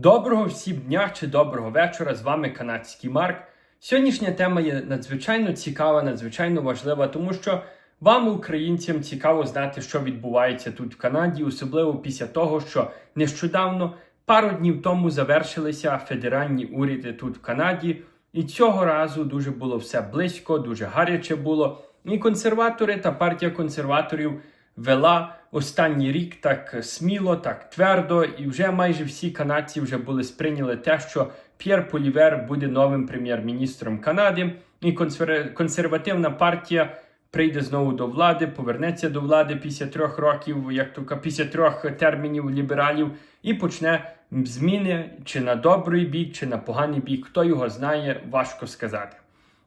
Доброго всім дня чи доброго вечора. З вами канадський Марк. Сьогоднішня тема є надзвичайно цікава, надзвичайно важлива, тому що вам, українцям, цікаво знати, що відбувається тут в Канаді, особливо після того, що нещодавно, пару днів тому, завершилися федеральні уряди тут в Канаді, і цього разу дуже було все близько, дуже гаряче було. І консерватори та партія консерваторів вела останній рік так сміло, так твердо, і вже майже всі канадці вже були сприйняли те, що П'єр Полівер буде новим прем'єр-міністром Канади, і консер- консервативна партія прийде знову до влади, повернеться до влади після трьох років, як то після трьох термінів лібералів, і почне зміни чи на добрий бік, чи на поганий бік. Хто його знає, важко сказати.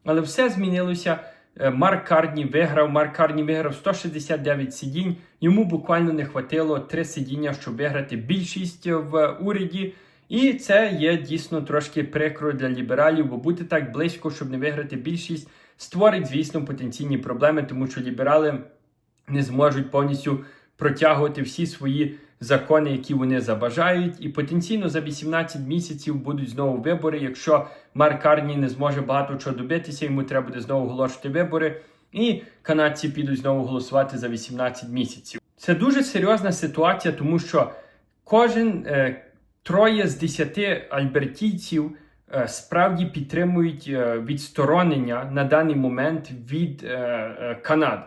Але все змінилося. Е, Марк Карні виграв. Марк Карні виграв 169 сидінь. Йому буквально не хватило три сидіння, щоб виграти більшість в уряді. І це є дійсно трошки прикро для лібералів, бо бути так близько, щоб не виграти більшість, створить, звісно, потенційні проблеми, тому що ліберали не зможуть повністю протягувати всі свої закони, які вони забажають, і потенційно за 18 місяців будуть знову вибори. Якщо Марк Карні не зможе багато чого добитися, йому треба буде знову оголошувати вибори, і канадці підуть знову голосувати за 18 місяців. Це дуже серйозна ситуація, тому що кожен е, троє з 10 альбертійців е, справді підтримують е, відсторонення на даний момент від е, е, Канади.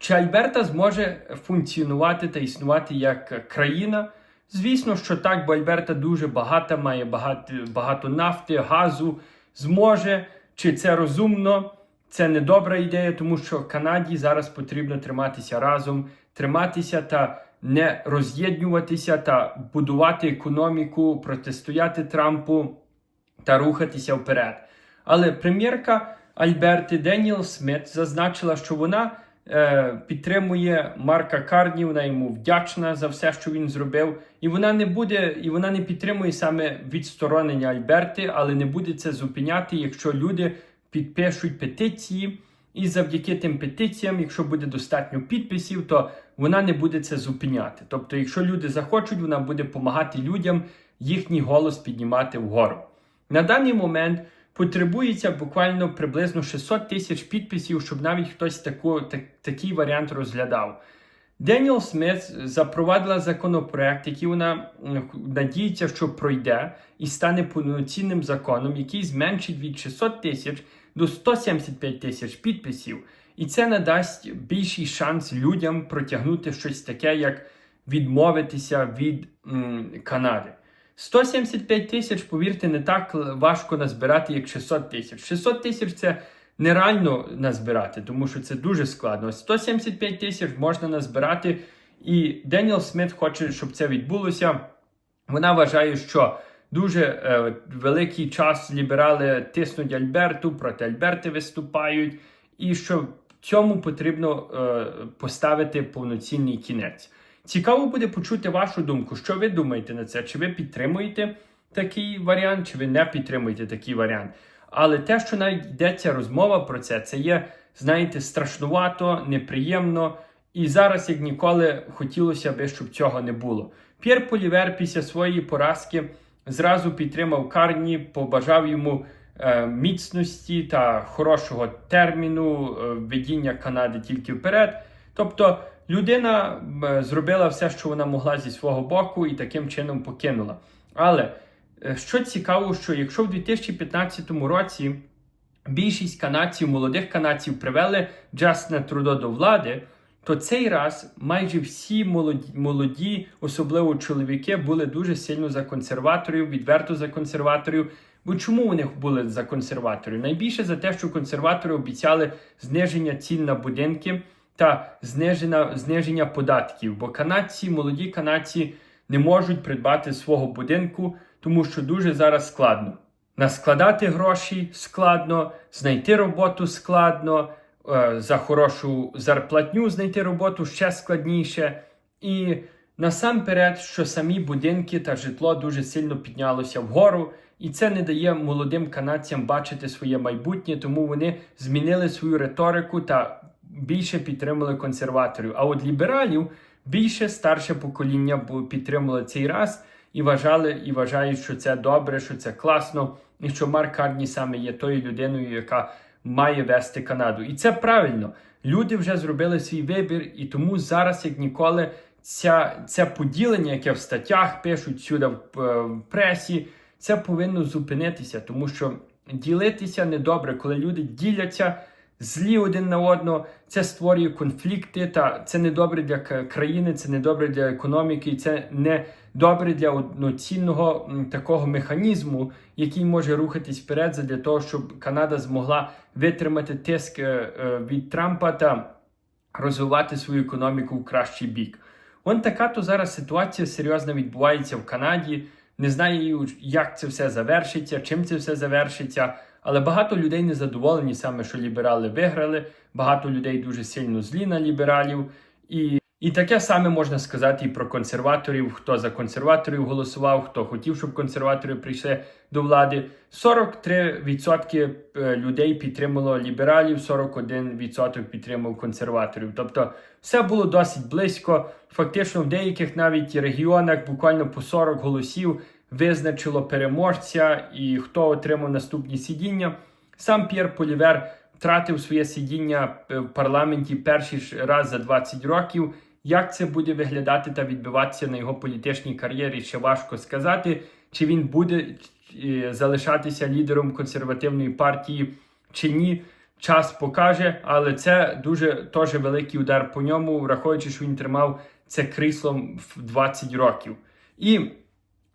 Чи Альберта зможе функціонувати та існувати як країна? Звісно, що так, бо Альберта дуже багата, має багато, багато нафти, газу. Зможе, чи це розумно? Це не добра ідея, тому що Канаді зараз потрібно триматися разом, триматися та не роз'єднюватися та будувати економіку, протистояти Трампу та рухатися вперед. Але прем'єрка Альберти Деніел Смит зазначила, що вона підтримує Марка Карні, вона йому вдячна за все, що він зробив, і вона не буде, і вона не підтримує саме відсторонення Альберти, але не буде це зупиняти, якщо люди підпишуть петиції. І завдяки тим петиціям, якщо буде достатньо підписів, то вона не буде це зупиняти. Тобто, якщо люди захочуть, вона буде допомагати людям їхній голос піднімати вгору. На даний момент потребується буквально приблизно 600 тисяч підписів, щоб навіть хтось таку, так, такий варіант розглядав. Деніел Смит запровадила законопроект, який вона надіється, що пройде і стане повноцінним законом, який зменшить від 600 тисяч до 175 тисяч підписів. І це надасть більший шанс людям протягнути щось таке, як відмовитися від м, Канади. 175 тисяч, повірте, не так важко назбирати, як 600 тисяч. 600 тисяч це нереально назбирати, тому що це дуже складно. 175 тисяч можна назбирати, і Деніел Смит хоче, щоб це відбулося. Вона вважає, що дуже е, великий час ліберали тиснуть Альберту, проти Альберти виступають, і що цьому потрібно е, поставити повноцінний кінець. Цікаво буде почути вашу думку. Що ви думаєте на це? Чи ви підтримуєте такий варіант, чи ви не підтримуєте такий варіант? Але те, що навіть йдеться розмова про це, це є, знаєте, страшнувато, неприємно. І зараз, як ніколи, хотілося б, щоб цього не було. П'єр Полівер після своєї поразки зразу підтримав Карні, побажав йому е, міцності та хорошого терміну е, ведіння Канади тільки вперед. Тобто людина зробила все, що вона могла зі свого боку, і таким чином покинула. Але е, що цікаво, що якщо в 2015 році більшість канадців, молодих канадців Джастина Трудо до влади, то цей раз майже всі молоді, молоді, особливо чоловіки, були дуже сильно за консерваторів, відверто за консерваторів. Бо чому вони були за консерваторів? Найбільше за те, що консерватори обіцяли зниження цін на будинки та зниження, зниження податків. Бо канадці, молоді канадці не можуть придбати свого будинку, тому що дуже зараз складно. Наскладати гроші складно, знайти роботу складно, е, за хорошу зарплатню знайти роботу ще складніше. І насамперед, що самі будинки та житло дуже сильно піднялося вгору, і це не дає молодим канадцям бачити своє майбутнє, тому вони змінили свою риторику та більше підтримали консерваторів. А от лібералів більше старше покоління підтримало цей раз. і вважали і вважають, що це добре, що це класно, і що Марк Карні саме є тою людиною, яка має вести Канаду. І це правильно. Люди вже зробили свій вибір, і тому зараз, як ніколи, ця, це поділення, яке в статтях пишуть сюди в, е, в пресі, це повинно зупинитися, тому що ділитися недобре, коли люди діляться злі один на одного, це створює конфлікти, та це не добре для країни, це не добре для економіки, це не добре для одноцінного такого механізму, який може рухатись вперед для того, щоб Канада змогла витримати тиск е, е, від Трампа та розвивати свою економіку в кращий бік. Он така то зараз ситуація серйозна відбувається в Канаді. Не знаю, як це все завершиться, чим це все завершиться. Але багато людей не задоволені саме, що ліберали виграли. Багато людей дуже сильно злі на лібералів. І, і таке саме можна сказати і про консерваторів, хто за консерваторів голосував, хто хотів, щоб консерватори прийшли до влади. 43% е, людей підтримало лібералів, 41% підтримав консерваторів. Тобто все було досить близько. Фактично, в деяких навіть регіонах буквально по 40 голосів визначило переможця і хто отримав наступні сидіння. Сам П'єр Полівер втратив своє сидіння е, в парламенті перший раз за 20 років. Як це буде виглядати та відбиватися на його політичній кар'єрі, ще важко сказати. Чи він буде е, залишатися лідером консервативної партії чи ні, час покаже, але це дуже теж великий удар по ньому, враховуючи, що він тримав це кріслом в 20 років. І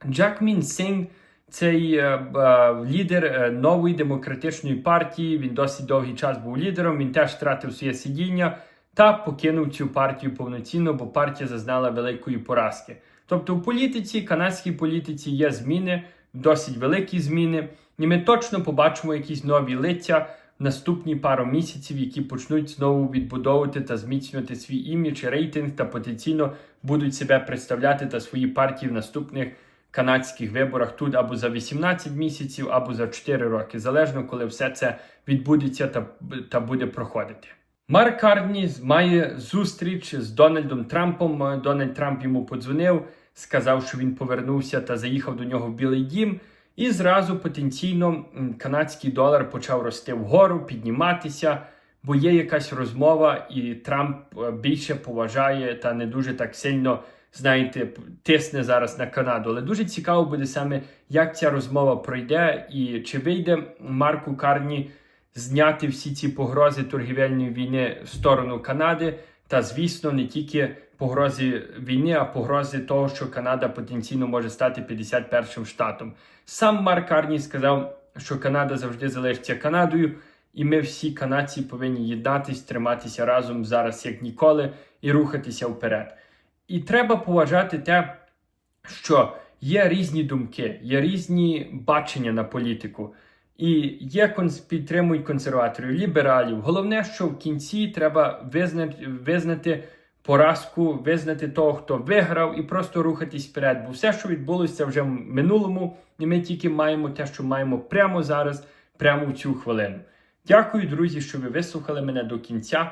Джакмін Сінг цей е, е, лідер е, нової демократичної партії. Він досить довгий час був лідером. Він теж втратив своє сидіння та покинув цю партію повноцінно, бо партія зазнала великої поразки. Тобто, в політиці, канадській політиці є зміни, досить великі зміни, і ми точно побачимо якісь нові лиця наступні пару місяців, які почнуть знову відбудовувати та зміцнювати свій імідж, рейтинг та потенційно будуть себе представляти та свої партії в наступних канадських виборах тут або за 18 місяців, або за 4 роки, залежно коли все це відбудеться та, та буде проходити. Марк Карні має зустріч з Дональдом Трампом. Дональд Трамп йому подзвонив, сказав, що він повернувся та заїхав до нього в Білий Дім. І зразу потенційно канадський долар почав рости вгору, підніматися, бо є якась розмова, і Трамп е, більше поважає та не дуже так сильно, знаєте, тисне зараз на Канаду. Але дуже цікаво буде саме, як ця розмова пройде, і чи вийде Марку Карні зняти всі ці погрози торгівельної війни в сторону Канади. Та, звісно, не тільки погрози війни, а погрози того, що Канада потенційно може стати 51-м штатом. Сам Марк Карні сказав, що Канада завжди залишиться Канадою, і ми всі канадці повинні єднатись, триматися разом зараз як ніколи і рухатися вперед. І треба поважати те, що є різні думки, є різні бачення на політику. І є підтримують консерваторів, лібералів. Головне, що в кінці треба визнати, визнати поразку, визнати того, хто виграв, і просто рухатись вперед. Бо все, що відбулося вже в минулому, і ми тільки маємо те, що маємо прямо зараз, прямо в цю хвилину. Дякую, друзі, що ви вислухали мене до кінця.